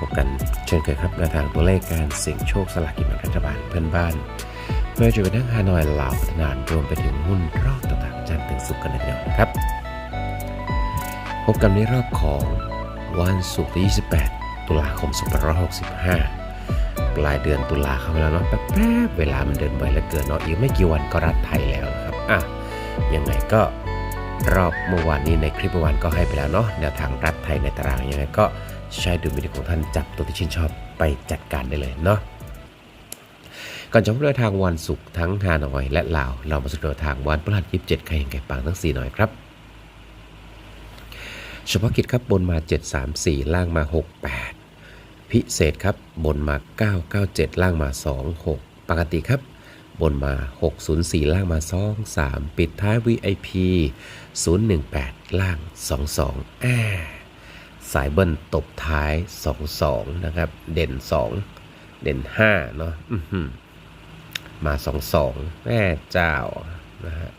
พบกันเช่นเคยครับแนทางตัวเลขการเสี่ยงโชคสลากกินแบ่งรัฐบาลเพื่อนบ้านไม่ว่าจะเป็นทั้งฮานอยลาวพัฒนานรวมไปถึงหุ้นรอบต่างๆจันทร์ถึงสุกร์กันเลยทีเดียวนะครับ พบกันในรอบของวันศุกร์ที่ 28 ตุลาคม 2565 ปลายเดือนตุลาเข้ามาแล้วเนาะแป๊บๆเวลามันเดินไวเหลือเกินเนาะอีกไม่กี่วันก็รัฐไทยแล้วนะครับอะยังไงก็รอบเมื่อวานนี้ในคลิปเมื่อวานก็ให้ไปแล้วเนาะแนวทางรัฐไทยในตารางยังไงก็ ใช้ดูวิดีโอของท่านจับตัวที่ชื่นชอบไปจัดการได้เลยเนาะก่อนจะพบเดินทางวันศุกร์ทั้งฮานอยและลาว เรามาสู่เดินทางวันพฤหัส27ใครยังไงปังทั้ง4หน่อยครับเฉพาะกิจครับบนมา 734 ล่างมา 68 พิเศษครับบนมา 997 ล่างมา 26 ปกติครับ บนมา 604 ล่างมา 23 ปิดท้าย VIP 018 ล่าง 22อ่า สายเบิ้ลตบท้าย 22 นะครับ เด่น 2 เด่น 5 เนาะอื้อหือมา 22 แม่เจ้านะฮะ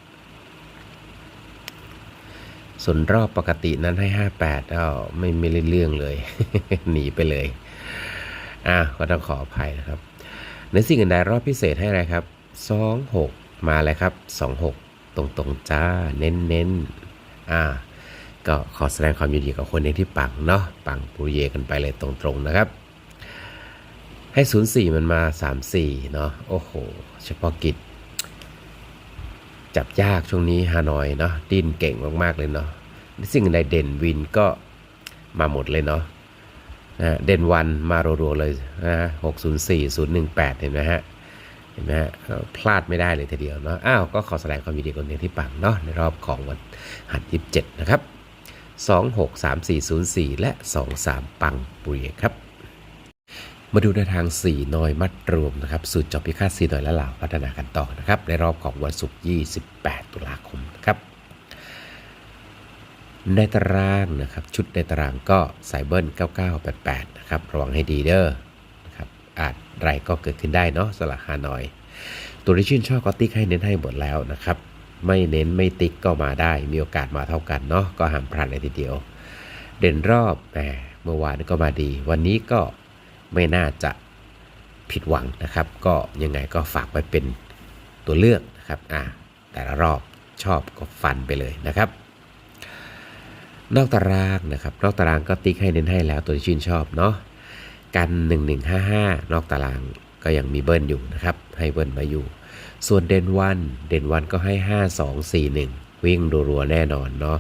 ส่วนรอบปกตินั้นให้ 58อ้าวไม่ไม่เรื่องเลย หนีไปเลย อะก็ต้องขออภัยนะครับ ในสิ่งอื่นใดรอบพิเศษให้อะไรครับ 26 มาเลยครับ 26 ตรงตรงๆจ้า เน้นเน้นๆอ่า ก็ขอแสดงความยินดีกับคนที่ปังเนาะปังปุริเยกันไปเลยตรงๆนะครับ ให้ 04 มันมา 34 เนาะโอ้โห เฉพาะกิจ จับยากช่วงนี้ฮานอยเนาะดิ้นเก่งมากๆเลยเนาะสิ่งใดเด่นวินก็มาหมดเลยเนาะนะเด่นวันมารัวๆเลยนะหกศูนย์สี่ศูนย์หนึ่งแปดเห็นไหมฮะ เห็นไหมฮะ พลาดไม่ได้เลยทีเดียวเนาะ อ้าว ก็ขอแสดงความยินดีกับคนที่ปังเนาะในรอบของวันหัดยี่สิบเจ็ดนะครับ สองหกสามสี่ศูนย์สี่และสองสามปังปุยครับ มาดูในทาง 4น้อยมัดรวมนะครับสูตรจบพิฆาต4น้อยและเหล่าพัฒนากันต่อนะครับ ในรอบของวันศุกร์28 ตุลาคมนะครับ ในตารางนะครับ ชุดในตารางก็สายเบิ้ล 9988 นะครับระวังให้ดีเด้อนะครับอาจไรก็เกิดขึ้นได้เนาะสลักฮานอย ตัวที่ชื่นชอบก็ติ๊กให้เน้นให้หมดแล้วนะครับ ไม่เน้นไม่ติ๊กก็มาได้ มีโอกาสมาเท่ากันเนาะก็ห้ามพลาดเลยทีเดียว เด่นรอบแหมเมื่อวานก็มาดี วันนี้ก็ไม่น่าจะผิดหวังนะครับ ก็ยังไงก็ฝากไปเป็นตัวเลือกนะครับอ่าแต่ละรอบชอบก็ฟันไปเลยนะครับนอกตารางนะครับ นอกตารางก็ติ๊กให้เน้นให้แล้วตัวที่ชื่นชอบเนาะกัน 1155 นอกตาราง ก็ยังมีเบิ้ลอยู่นะครับ ให้เบิ้ลมาอยู่ ส่วนเด่นวันเด่นวันก็ให้ 5241 วิ่งรัวๆแน่นอนเนาะ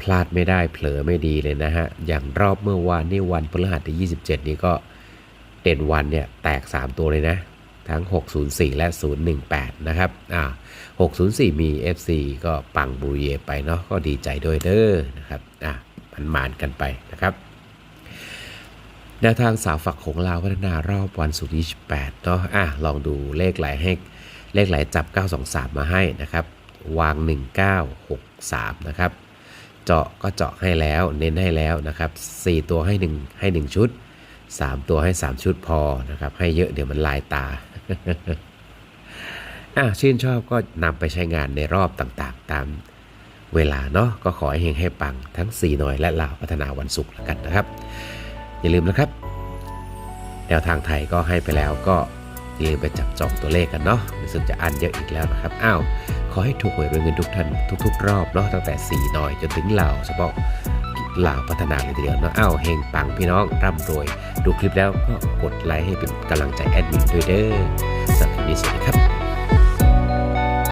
พลาดไม่ได้เผลอไม่ดีเลยนะฮะ อย่างรอบเมื่อวานนี่วันพฤหัสที่27 นี่ก็เด่นวันเนี่ยแตก 3 ตัวเลยนะ ทั้ง 604 และ 018 นะครับ อ่า 604 มี FC ก็ปังบูเยไปเนาะก็ดีใจด้วยเด้อนะครับ อะมันมานกันไปนะครับ แนวทางสาวฝักของเราวพัฒนารอบวันศุกร์ที่28เนาะอะลองดูเลขหลายให้เลขหลายจับ 923 มาให้นะครับ วาง 1963 นะครับ เจาะก็เจาะให้แล้วเน้นให้แล้วนะครับ 4 ตัวให้ 1 ให้ 1 ชุด 3 ตัวให้ 3 ชุดพอนะครับ ให้เยอะเดี๋ยวมันลายตาอะชื่นชอบก็นำไปใช้งานในรอบต่างๆ ตามเวลาเนาะก็ขอให้เฮงให้ปังทั้ง 4 หน่อยและลาวพัฒนาวันศุกร์แล้วกันนะครับ อย่าลืมนะครับ แนวทางไทยก็ให้ไปแล้วก็อย่าลืมไปจับจองตัวเลขกันเนาะรู้สึกจะอันเยอะอีกแล้วนะครับอ้าวขอให้ถูกหวยรวยเงินทุกท่านทุก ๆ รอบเนาะตั้งแต่4หน่อยจนถึงเหล่าเฉพาะเหล่าพัฒนาเลยทีเดียวเนาะอ้าวเฮงปังพี่น้องร่ำรวย ดูคลิปแล้วก็กดไลค์ให้เป็นกำลังใจแอดมินด้วยเด้อสำหรับคลิปนี้สวัสดีครับ